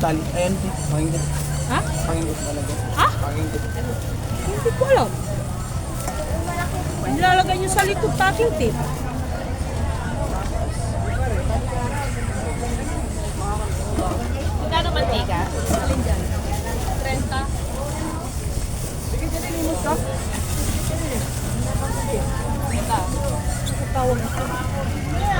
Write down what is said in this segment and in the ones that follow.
tali. Ayan, pakinggan. Ha? Pakinggan talaga. Ha? Pakinggan. Hindi ko alam. Nilalagay niyo sa likod packing tape. Magkano mantika? Alin dyan? 30. Sige, dyan yung limos ka. Ito. Tawag ako. Ha?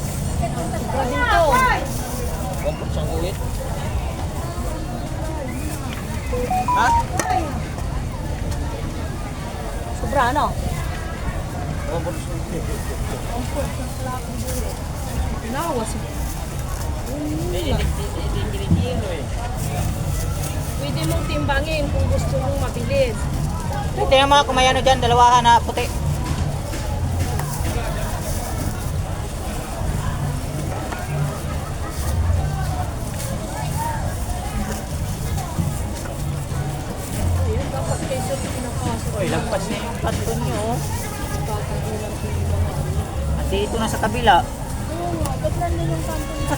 Huwag po siyang uwit. Ha? Sobra, ano? Huwag po siyang uwit. Nawas. Pwede mong timbangin kung gusto mong mabilis. Tingnan mo kung may ano dyan, dalawahan na puti. Uy, lagpas na yung kanto nyo. oh. Yung ano. At dito na sa kabila. Oo nga, ba't nandun yung kanto niya?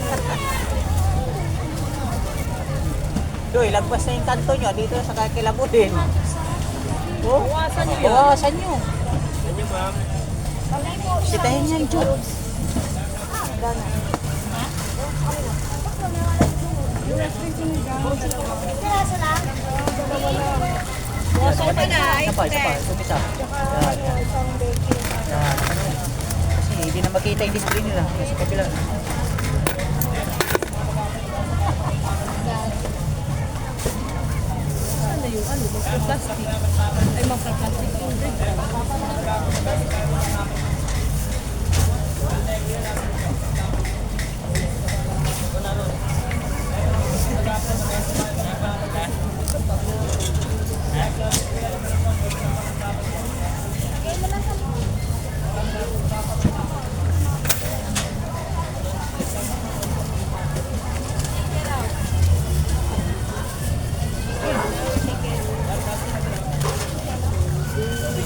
Uy, lagpas na yung kanto nyo. Dito na sa kakilabudin. Oh, Bawasan niyo yan. bawasan nyo. Sitahin yan, Jod. Bawasan pa na. Isa pa, isa pa. Isa isa. Yan, yan. Yan. Kasi hindi na makita yung display nila. Yung sa kabila. Ano yung ano? Magpa-plastic.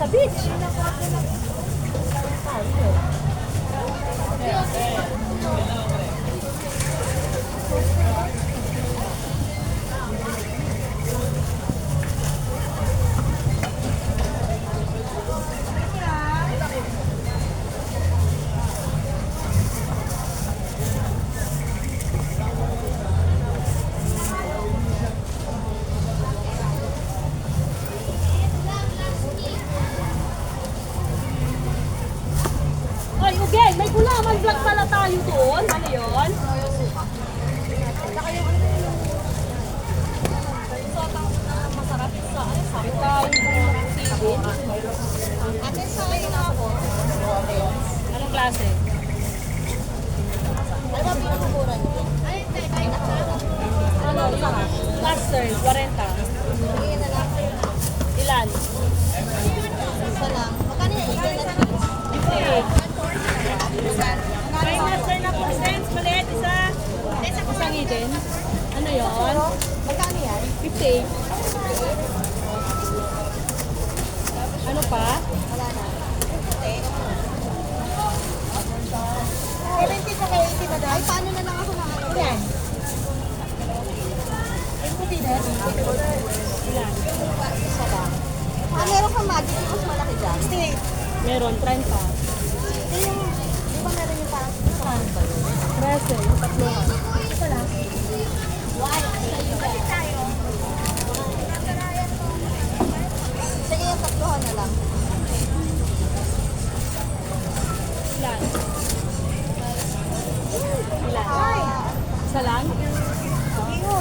Nasa beach. Ay, tayo doon. Ano yun? Masarap sa sa tayong sibin. Ate, sa na ako. Anong klase? Meron, 30. Ito yung, di ba meron yung parang saan ba yun? 13, yung tatluhan. Ito lang. Why? tayo. Sige, yung tatlohan na lang. Ilan? Ilan? Isa lang? Iyo.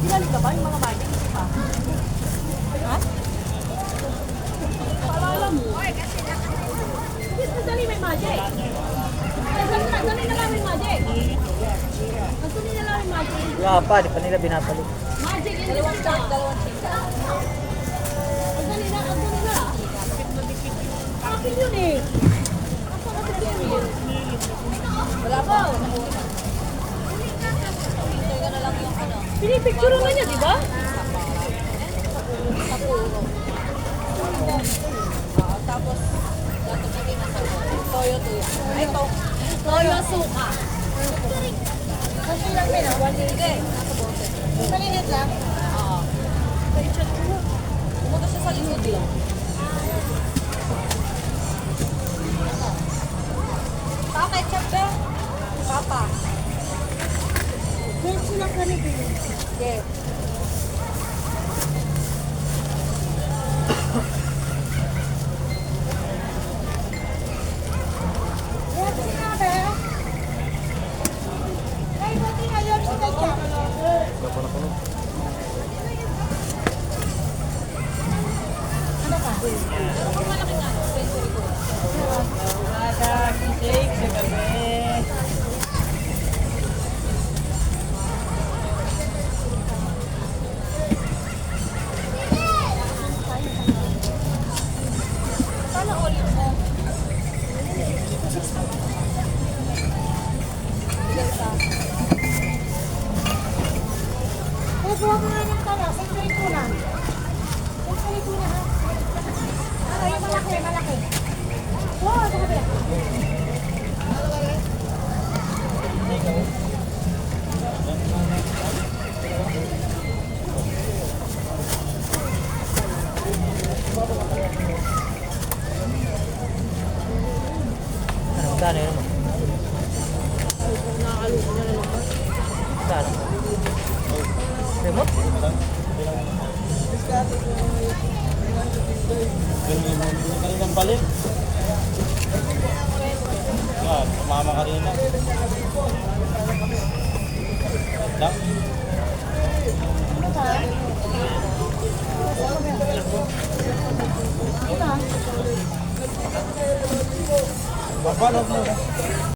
Ilan ka ba yung mga magic? Hindi pa. Ha? Paalala mo. Sige, Dali may magic. Ay, Dali na, dali na lang may magic. Dali na lang may magic. Wala pa, di pa nila binabalik. Magic in the one Dalawang chika. Ang dali na, ang dali na. Akin yun eh. Yun. Wala pa. Ito na lang yung ano. Pinipicture nga niya, di ba? Tapos, gagamitin na sa Toyo to yan. Ito. Toyo suka. Kasi lang din, ah. Hindi. Nasa bote. Malinit lang? Oo. Pumunta siya sa likod lang. Papa, ketchup ba? Papa. Ketchup na ka rin. Yes. Sana Ano, magkano yun mo? Magkano? Remote? Kaninang balik. Yan, mama kanina. Lang. Babalog mo. Papá, no.